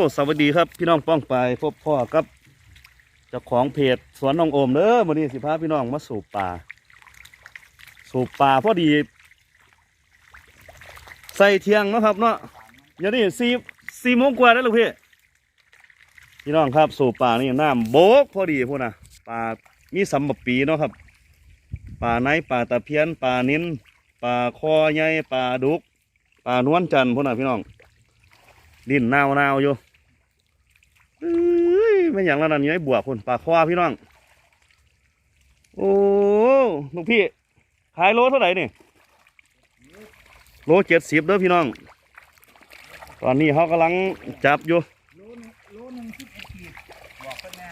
สวัสดีครับพี่น้องป้องไปพบพ่อกับเจ้าของเพจสวนน้องโอมเด้อวันนี้สิพาพี่น้องมาสูบป่า สูบป่าพอดี ใส่เทียงนะครับเนาะเดี๋ยวนี้สี่สี่โมงกว่าแล้วลูกพี่พี่น้องครับสูบป่านี่น้ำโบกพอดีพูดนะป่ามีสำบับปีเนาะครับ ป่าไหนป่าตะเพียนป่านิ้นป่าคอใหญ่ป่าดุกป่านวลจันทร์พูดนะพี่น้องดินนาวนาๆอยู่ เอ้ยไม่อย่างละนั้นอยังไอ้บวกคนปลาคว้าพี่น้อง โอ้ลูกพี่ ขายโลเท่าไหร่นี่ โลเจ็ดสิบเด้อพี่น้อง ตอนนี้เขากำลังจับอยู่ โลนึงโลนึงสิบเอ็ดขีดบอกเพิ่นแน่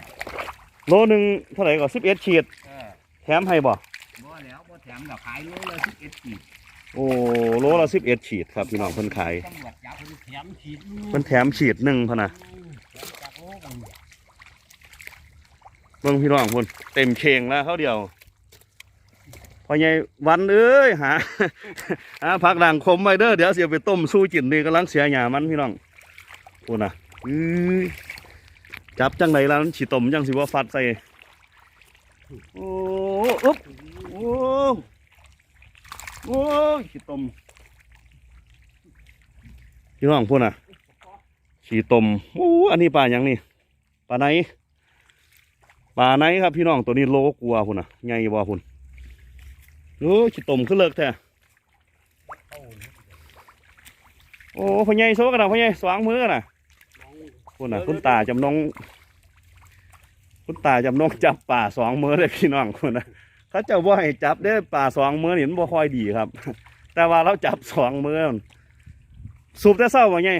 โลหนึ่งเท่าไหร่ก็สิบเอ็ดขีด เออแถมให้บ่ บ่แล้วบ่แถมดอกขายโลละสิบเอ็ดขีดโอ้โลละสิบเอ็ดขีดครับพี่น้องเพิ่นขายตำรวจจับเพิ่นแถมขีดเพิ่นแถมขีดหนึ่งพะนะแถมจากโลกัน เบิ่งพี่น้องพุ่นเต็มเข่งแล้วเขาเดียวพอใหญ่วันเอ้ยหาหาผักด่างคมไว้เด้อเดี๋ยวเสียไปต้มสู้จินนี่กำลังเสียหยามันพี่น้องพุ่นน่ะอือจับจังไดแล้วฉีต้มจังสิว่าฟัดใส่โอ้อุ๊บโอ้โอ้ยฉีต้มพี่น้องพุ่นน่ะฉีต้มโอ้อันนี้ปลาหยังนี่ ปลาไหนปลาไหนครับพี่น้องตัวนี้โลกลัวพุ่นอะใหญ่บ่พุ่นโอ้ชิตมขึ้นเลิกแท้โอ้พ่อใหญ่โซกันนะพ่อใหญ่สวางมือกันนะพุ่นอะ คุณตาจำนองคุณตาจำนองจับป่าสองมือเลยพี่น้องพุ่นะเขาเจะว่าให้จับได้ป่าสองมือนี่มันบ่ค่อยดีครับ แต่ว่าเราจับสองมือสูบแต่เศร้าว่าไง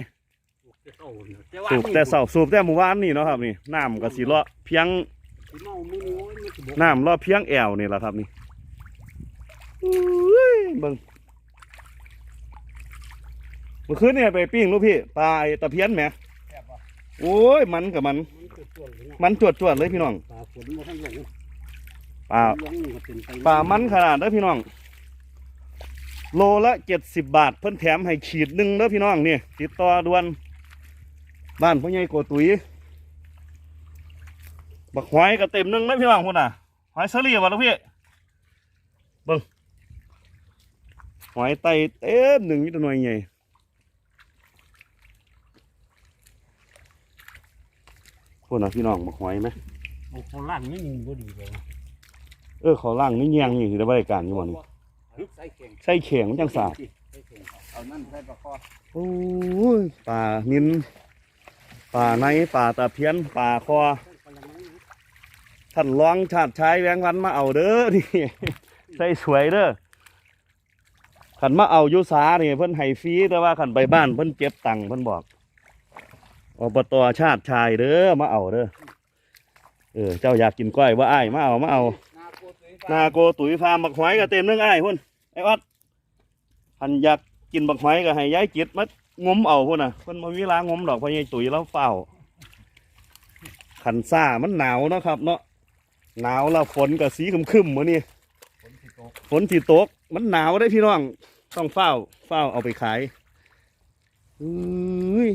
สูบแต่เศร้าสูบแต่เมื่อวานนี่เนาะครับนี่น้ำกับสีเลาะเพียงเมามื้อนี้โอ้ยมันสิบ่น้ำรอบเพียงแอวนี่แหละครับนี่อุ้ยเบิ่งเมื่อคืนเนี่ยไปปิ้งลูกพี่ปลาไอ้ตะเพียนแหมแซ่บบ่โอ้ยมันกับมัน มันคือส่วนเลยเนาะมันจวดจวดๆเลยพี่น้องปลาฝนบ่ทันลงปลาลงนี่ก็เป็นไปปลามันขนาดเด้อพี่น้อง โลละเจ็ดสิบบาทเพิ่นแถมให้ขีดหนึ่งเด้อพี่น้องนี่ติดต่อด่วน บ้านพ่อใหญ่โกตุยบักหอยก็เต็มหนึงนะพี่น้องพุ่นน่ะหอยเสลีวะลูกพี่เบิ่งหอยไตเต็มหนึ่งนี่ตัวหน่อยใหญ่พุ่นน่ะพี่น้องบักหอยไหมโอ้โหล่างนี่ยิงบ่ดีเลยเออเขาล่างนี่เงียงนี่ถือได้บริการอยู่บ่นี่ใส่เก่งใส่เข่งจังสาดใส่เก่งเอานั่นใส่ปลาคอโอ้ยป่านิน ป่าในป่าตะเพียนป่าคอท่านลองชาติชายแวงวันมาเอาเด้อนี่ใส่สวยเด้อขันมาเอายุสานี่เพิ่นให้ฟรีแต่ว่าขันไปบ้านเพิ่นเก็บตังค์เพิ่นบอกอบตชาติชายเด้อมาเอาเด้อเออเจ้าอยากกินก้อยว่าอ้ายมาเอามาเอานาโกตุยนาโกตุ๋ยฟาร์มบักหอยก็เต็มเรื่องอ้ายพุ่นไอ้วัดพันอยากกินบักหอยก็ให้ย้ายจิตมา งมเอาพุ่นน่ะเพิ่นมาวิลางมดอกพราะยายตุ๋ยแล้วเฝ้า ขันซ่ามันหนาวเนาะครับ เนาะหนาวแล้วฝนก็สีคึมๆมื้อนี้ฝนสิตกฝนที่ตก มันหนาวได้พี่น้อง ต้องเฝ้า เฝ้าเอาไปขายอุ้ย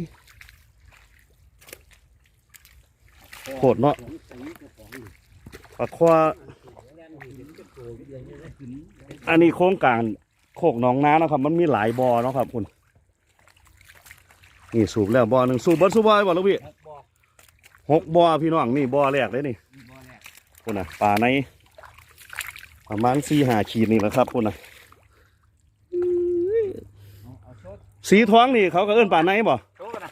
โคตรเนาะปลาควาอันนี้โครงการโคกหนองน้านะครับ มันมีหลายบ่อเนาะครับคุณ นี่สูบแล้วบ่อหนึ่งสูบเบิดสูบบ่อยบ่ลูกพี่บ่หกบ่อพี่น้องนี่บ่อแรกเลยนี่บ่แน่คุณน่ะป่าในประมาณสี่หาขีดนี่แหละครับคุณน่ะเอาเอาโชดสีท้องนี่เขาก็เอิ้นป่าในบ่โชดกันนะ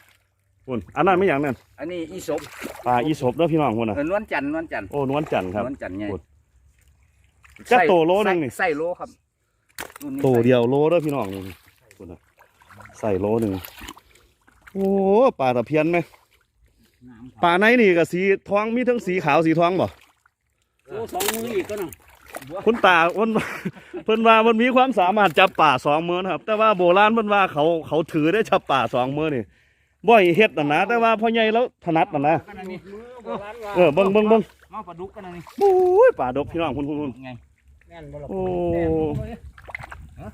คุณอันนั้นไม่อย่างนั้นอันนี้อีศพป่าอีศพเด้อพี่น้องคุณน่ะเออนวลจันทร์นวลจันทร์โอ้นวลจันทร์ครับ นวลจันทร์ไงโคตรจักโตโลนึงนี่ใส่โลครับรุ่นนี้โตใส่เดียวโลเด้อพี่น้องนี่คุณน่ะใส่โลหนึ่ง โอ้ป่าตะเพียนไหมน้ำครับป่าในนี่ก็สีท้องมีทั้งสีขาวสีท้องบ่โอ้สองมืออีกก็น่ะคุณตาเพิ่นเพิ่นว่ามันมีความสามารถจับป่าสองมือนะครับ แต่ว่าโบราณเพิ่นว่าเขาเขาถือได้จับป่าสองมือนี่บ่อยเฮ็ดน่ะนะแต่ว่าพ่อใหญ่แล้วถนัดน่ะนะกันอันนี้เออเบิ่งเบิ่งเบิ่งมาปลาดุกกันอันนี้โอ้ยป่าดกพี่น้องคุณคุณคุณไงแน่นบ่ล่ะโอ้แน่นบ่ล่ะ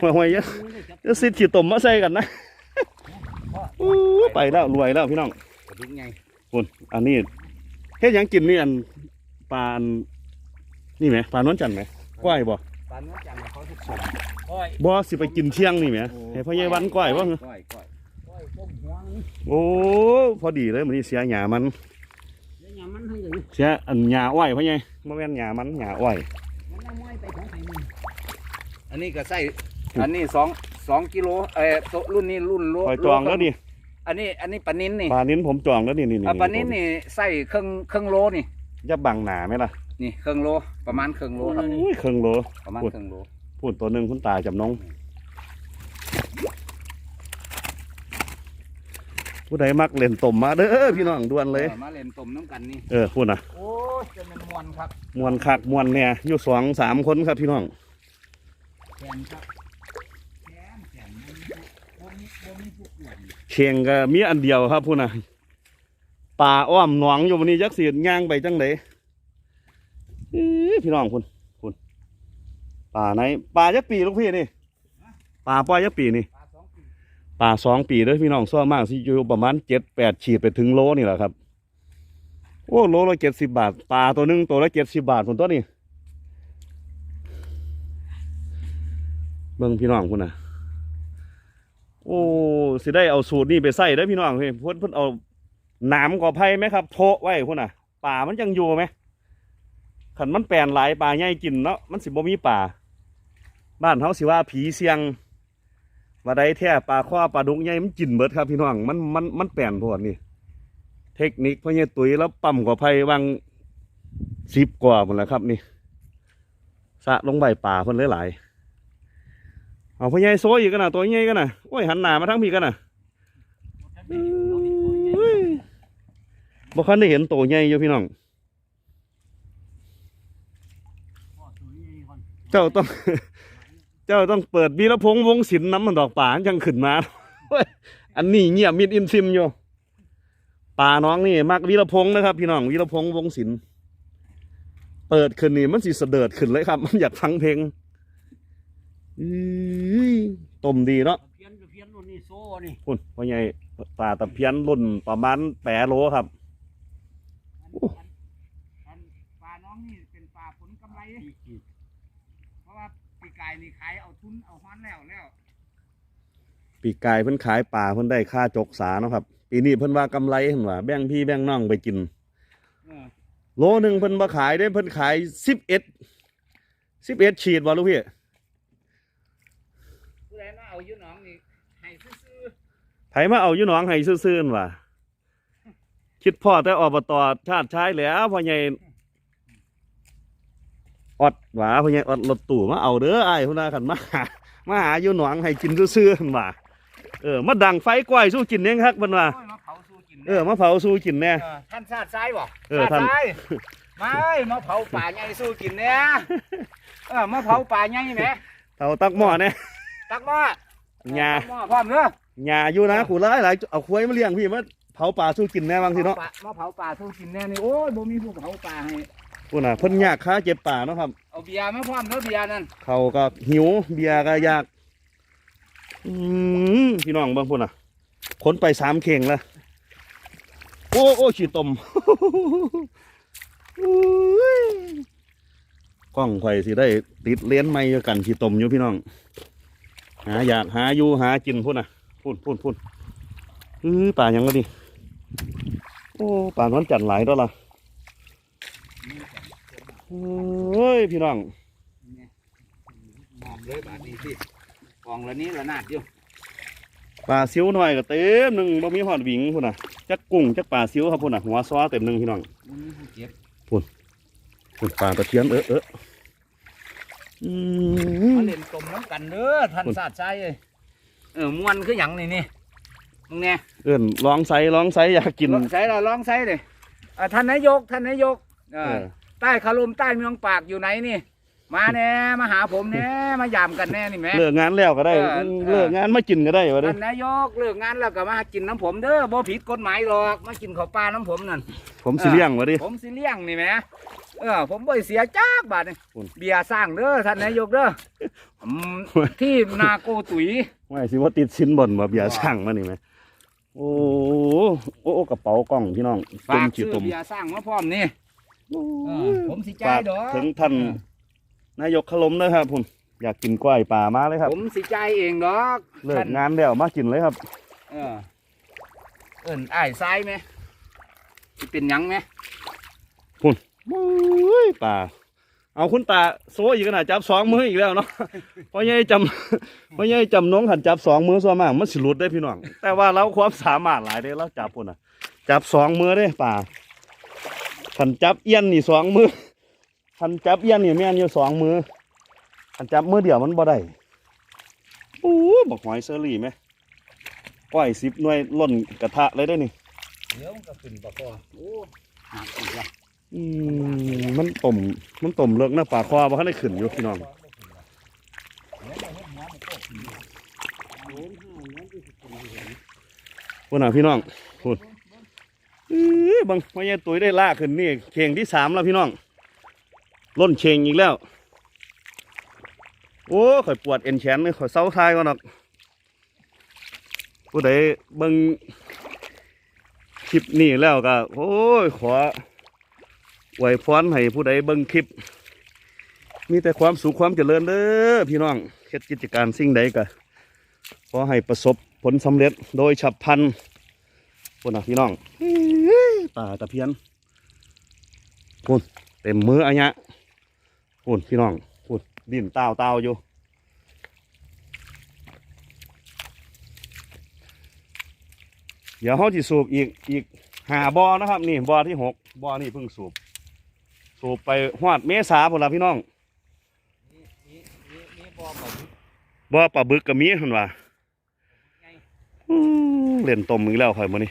ห่วยห่วยๆเยอะจะสิขี้ตมมาใส่กันนะโอ้ ไปแล้วรวยแล้วพี่น้องกระดุกไงคุณอันนี้เฮ็ดหยังกินนี่อันปลาอันนี่ไหมปลานวลจันทร์ไหมก้อยบ่ปลาเนื้อจังเขาจะสมก้อยบ่สิไปกินเที่ยงนี่ไหมให้พ่อใหญ่วันก้อยบ่เหรอก้อยก้อยก้อยต้มหัวงโอ้พอดีเลยมื้อนี้เสียหญ้ามันแล้วยามันให้เลยเสียอันหญ้าอ้อยพ่อใหญ่บ่แม่นหญ้ามันหญ้าอ้อย มันน้ำม้อยไปของไทยมึงอันนี้ก็ใส่อันนี้สองสองกิโลเอ่อโตรุ่นนี้รุ่นโลคอยจองแล้วดิ อันนี้อันนี้ปลานิ้นนี่ปลานิ้นผมจองแล้วนี่นี่อะปลานิ้นนี่ใส่เครื่องเครื่องโลนี่จะบังหนาไหมล่ะนี่เครื่องโลประมาณเครื่องโลครับโอ้ยครึ่งโลประมาณพูดเครื่องโลพูดตัวหนึงคุณตาจับน้องผู้ใดมักเล่นต้มมาเด้อพี่น้องด่วนเลยออมาเล่นต้มน้ำกันนี่เออพูดนะโอ้ยจะเป็นมวนครับมวนคักมวนเนี่ยอยู่สองสามคนครับพี่น้องแขนครับแขนแขนมันมีบ่มีผู้ป่วย เชียงก็มีอันเดียวครับพูดนะป่าอ้อมหนองอยู่วันนี้จักษ์สีย่างไปจังไดอื้อพี่น้องคุณคุณป่าไหนป่าจักปีลูกพี่นี่ป่าป้อยจักปีนี่ปลาสองปีป่าสองปีด้อพี่น้องซ่อมากสิอยู่ประมาณเจ็ดแปดขีดไปถึงโลนี่แหละครับโอ้โลละเจ็ดสิบบาทปลาตัวหนึงตัวละเจ็ดสิบบาทผมตัวนี้เบิ่งพี่น้องคุณนะโอ้ สิได้เอาสูตรนี้ไปใส่ได้พี่น้องเพิ่นเพิ่นเอาหนามกอไผ่ไหมครับ โทะไว้พุ่นน่ะป่ามันยังอยู่ไหมขันมันแปลนหลายป่าใหญ่กินเนาะมันสิบ่มีป่า บ้านเฮาสิว่าผีเสียงว่าได้แท้ปลาข้อปลาดุกใหญ่มันกินเบิดครับพี่น้องมันมันมันแปลนพวกนี่เทคนิคพ่อใหญ่ตุ๋ยแล้วปั๊มกว่าไผ่วางสิบกว่าหมดแล้วครับนี่สะลงใบป่าเพิ่นหลายๆ เอาพ่อใหญ่โซ่อีกกันนะตัวใหญ่กันนะโอ้ยหันหน้ามาทั้งพี่กันนะอุ้ยบ่คันได้เห็นตัวใหญ่อยู่พี่น้อง เจ้าต้อง เจ้าต้องเปิดวีรพงษ์วงศิลป์น้ำมันดอกป่าจังขึ้นมา อันนี้เงียบมิดอินซิมอยู่ป่าน้องนี่มักวีรพงษ์นะครับ พี่น้องวีรพงษ์วงศิลป์เปิดขึ้นนี่มันสิเสดิร์ดขึ้นเลยครับ มันอยากฟังเพลง อื้อต้มดีเนาะเพี้ยนเพี้ยนรุ่นนี้โซ่นี่คุณพ่อใหญ่ป่าตะเพียนรุ่นประมาณแปดโลครับ โอ้อันปลาน้องนี่เป็นปลาผลกำไร เพราะว่าปีกายนี่ขายเอาทุนเอาฮ้อนแล้วแล้วปีกายเพิ่นขายป่าเพิ่นได้ค่าจกสาเนาะครับ ปีนี้เพิ่นว่ากำไรเห็นว่าแบ่งพี่แบ่งน้องไปกิน เออโลหนึ่งเพิ่นมาขายได้เพิ่นขายสิบเอ็ดสิบเอ็ดฉีดบ่ลูกพี่ ผู้ใดมาเอาอยู่หนองนี่ให้ซื้อไผมาเอาอยู่หนองให้ซื่อๆนั่นว่ะคิดพ่อแต่อบตชาติชายแหล้วพ่อใหญ่อดหว่าพ่อใหญ่อดรถตู้มาเอาเด้ออ้ายพุ่นน่ะคันมาหามาหาอยู่หนองให้กินซื่อๆนั่นว่ะเออมาดังไฟก้อยสู้กินเนี่ยครับเพิ่นว่า โอ้ยมาเผาสู้กินเออมาเผาสู้กินแน่ เออท่านชาติซ้ายบ่เออท่านชติซ้ายไม่มาเผาป่าใหญ่สู้กินเนี่ยเออมาเผาป่าใหญ่แหมเผาตักหม้อแน่ ตักหม้อหญ้าตักหม้อพร้อมเด้อหญ้าอยู่นะกูหลายหลายเอาควายมาเลี้ยงพี่มาเผาป่าสู้กินแน่บางทีเนาะมมาเผาป่าสู้กินแน่นี่โอ้ยบ่มีผู้เผาป่าให้พุ่นน่ะเพิ่นยากค้าเจ็บป่าเนาะครับเอาเบียร์มาพร้อมเด้อเบียร์นั่นเขาก็หิวเบียร์ก็อยากอืมพี่น้องเบางพุ่นอะขนไปสามเข่งแล้วโอ้โอ้ฉีดตมอุ้ยกล้องไข่สิได้ติดเลนส์ไม่กันฉีดตมอยู่พี่น้อง หาอยากหาอยู่หากินพุ่นอะพุ่นพุ่นพุ่นอือป่าหยังก็ดิโอ้ป่าน้อนจันหลายตัวละโอ้ยพี่น้องหอมเลยบาดนี้สิกองละนี้ละนาดอยู่ปลาซิวหน่อยก็เต็มหนึ่งบ่มีหอดหวิงพุ่นน่ะจักกุ้งจักปลาซิวครับพุ่นน่ะหัวซ้อเต็มหนึ่งพี่น้องบ่มีผู้เจ็บพุ่นปลาตะเพียนเออเออ อืมมาเล่นต้มน้ำกันเด้อท่านคุณชาติซ้ายเอ้ยเออม่วนคือหยังนี่นี่มึงแน่เอิ้นลองไซลองไซอยากกิน ลองใส่ละลองใส่เลยอ่าท่านนายกท่านนายกเอเอออ ใต้คารุมใต้เมืองปากอยู่ไหนนี่ มาแน่มาหาผมแน่มายามกันแน่นี่แหม่ เลิกงานแล้วก็ได้เออเออ เลิกงานมากินก็ได้วะเด้ท่านนายกเลิกงานแล้วก็มากินน้ำผมเด้อบ่ผิดกฎหมายหรอกมากินข้าวปลาน้ำผมนั่นผมสิเลี้ยงวะดิผมสิเลี้ยงนี่แหม เออผมบ่ได้เสียจักบาทนี่คุณเบียร์สร้างเด้อท่านนายกเด้ออืมที่นาโกตุ๋ยไม่สิว่าติดสินบนบ่เบียร์ช่างมานี่ไหมโอ้โหโอ้โอ้กระเป๋ากล้องพี่น้องฝากขีดซื้อตุ่มเบียร์สร้างมาพร้อมนี่โอ้เออผมสิฝาจ่ายกดอก ถึงท่านนายกขลมนะครับผมอยากกินกล้วยป่ามาเลยครับ ผมสิจ่ายเองดอกเลิกงานแล้วมากินเลยครับ เออเอิ้นอ้ายซ้ายไหมสิเป็นหยังไหม โอ้ยป่า เอาคุณตาโซอีกขนาดจับสองมืออีกแล้วเนาะเพราะยัยจำเพราะยัยจำน้องขันจับสองมือส่วนมากมันสิหลุดได้พี่น้อง แต่ว่าเราความสามารถหลายเด้เราจับพุ่นอะ จับสองมือเด้ป่าขันจับเอี้ยนนี่สองมือขันจับเอี้ยนนี่แม่นอยู่สองมือขันจับมือเดียวมันบ่ได้โอ้บอกหอยเซอรี่ไหมก้อยสิบหน่วยล่นกระทะเลยได้อนี่เดี๋ยวมันก็ขึ้นปะพอโอ้หนักอีกละ อืมมันต้มมันต้มเลิกนะปลาคอบ่ทันได้ขึ้นอยู่พี่น้องพุ่นน่ะพี่น้องพุ่นอื้อบังพ่อใหญ่ตุ้ยได้ลากขึ้นนี่เข่งที่สามแล้วพี่น้องล้นเข่งอีกแล้ว โอ้ข่อยปวดเอ็นแขนเลยข่อยเศร้าทายก่อนดอกผู้ใดเบิ่งคลิปนี้แล้วก็โอ้ยขอ อวยพรให้ผู้ใดเบิ่งคลิป มีแต่ความสุขความเจริญเด้อพี่น้องเฮ็ดกิจการสิ่งใดก็ขอให้ประสบผลสำเร็จโดยฉับพลันคนนะพี่น้องตาตะเพียนพุ่นเต็มมืออันเนี้ยพุ่นพี่น้องพุ่นดินเต้าเต้าอยู่เดี๋ยวเขาจะสูบอีกอีกหาบอนะครับ นี่บอที่หกบอนี่เพิ่งสูบ สูบไปหอดเมษาพุ่นละพี่น้องนี่นี่นี่นี่บ่บ่บอปลาบึกกับมีเห็นว่าไงอื้อเล่นต้มอีกแล้วข่อยมื้อนี้